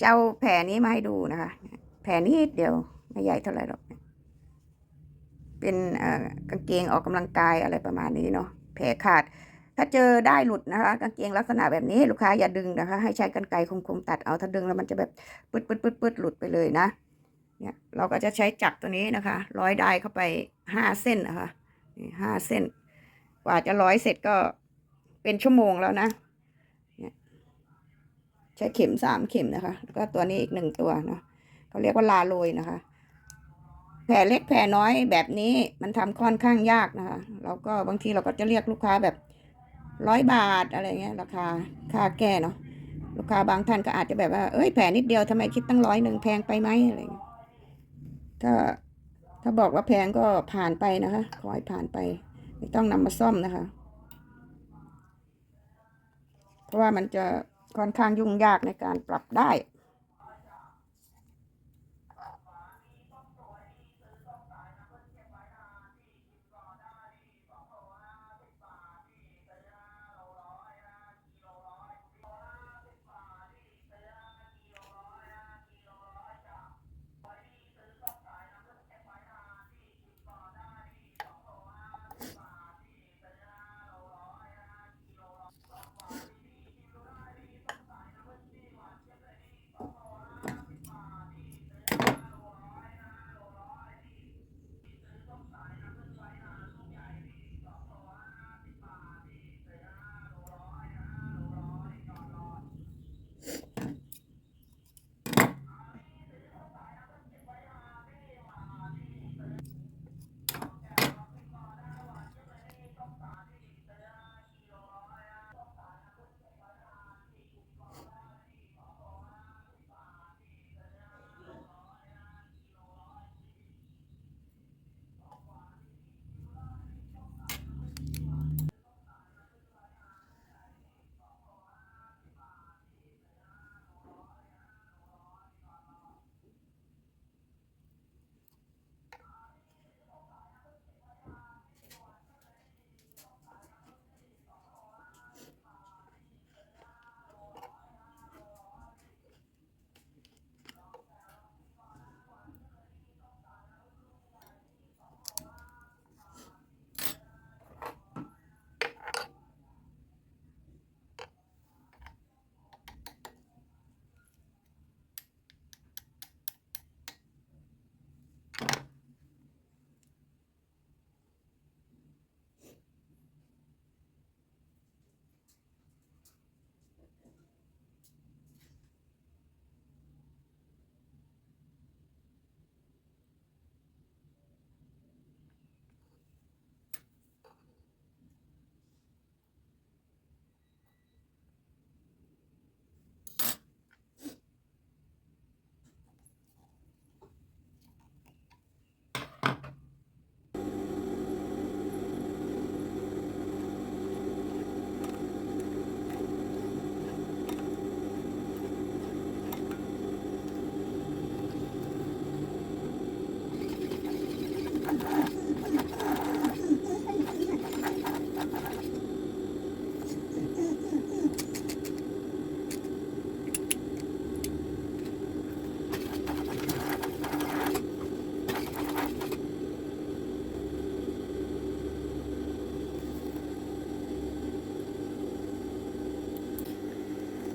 เจ้าแผลนี้มาให้ดูนะคะ แผลนี้เดียวไม่ใหญ่เท่าไหร่หรอก เป็นกางเกงออกกำลังกายอะไรประมาณนี้เนาะ แผลขาด ถ้าเจอได้หลุดนะคะ กางเกงลักษณะแบบนี้ลูกค้าอย่าดึงนะคะ ให้ใช้กรรไกรคมๆตัดเอาถ้าดึงแล้วมันจะแบบปึดปึ๊ดปึ๊ดปึ๊ดหลุดไปเลยนะ เนี่ยเราก็จะใช้จักรตัวนี้นะคะ ร้อยได้เข้าไปห้าเส้นนะคะห้าเส้น กว่าจะร้อยเสร็จก็เป็นชั่วโมงแล้วนะ ใช้เข็มสามเข็มนะคะ แล้วก็ตัวนี้อีกหนึ่งตัวเนาะเขาเรียกว่าลาโรยนะคะ แผลเล็กแผลน้อยแบบนี้มันทำค่อนข้างยากนะคะเราก็บางทีเราก็จะเรียกลูกค้าแบบร้อยบาทอะไรเงี้ยราคาค่าแก้เนาะลูกค้าบางท่านก็อาจจะแบบว่าเอ้ยแผลนิดเดียวทำไมคิดตั้งร้อยหนึ่งแพงไปไหมอะไรเงี้ยถ้าถ้าบอกว่าแพงก็ผ่านไปนะคะขอให้ผ่านไป ไม่ต้องนำมาซ่อมนะคะ เพราะว่ามันจะ ค่อนข้างยุ่งยากในการปรับได้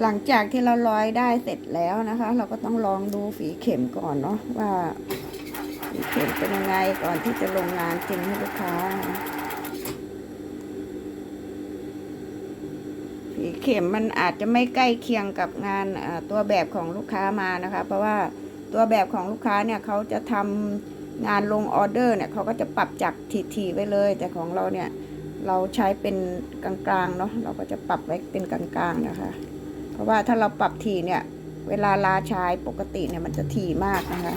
หลังจากที่เราร้อยได้เสร็จแล้วนะคะ เราก็ต้องลองดูฝีเข็มก่อนเนาะว่าฝีเข็มเป็นยังไงก่อนที่จะลงงานจริงให้ลูกค้าฝีเข็มมันอาจจะไม่ใกล้เคียงกับงานตัวแบบของลูกค้ามานะคะ เพราะว่าตัวแบบของลูกค้าเนี่ยเขาจะทำงานลงออเดอร์เนี่ยเขาก็จะปรับจากทีๆไว้เลย แต่ของเราเนี่ยเราใช้เป็นกลางๆเนาะเราก็จะปรับไว้เป็นกลางๆนะคะ ราะว่าถ้าเราปรับถี่เนี่ย เวลาลาชายปกติเนี่ยมันจะถี่มากนะคะ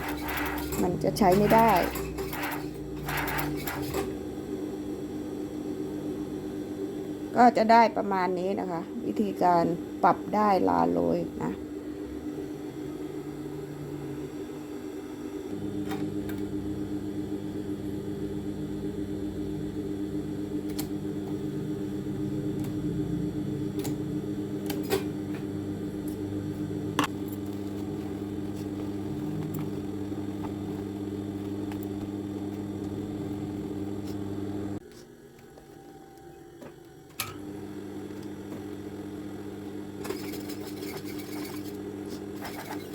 มันจะใช้ไม่ได้ก็จะได้ประมาณนี้นะคะ วิธีการปรับได้ลาโรยนะ น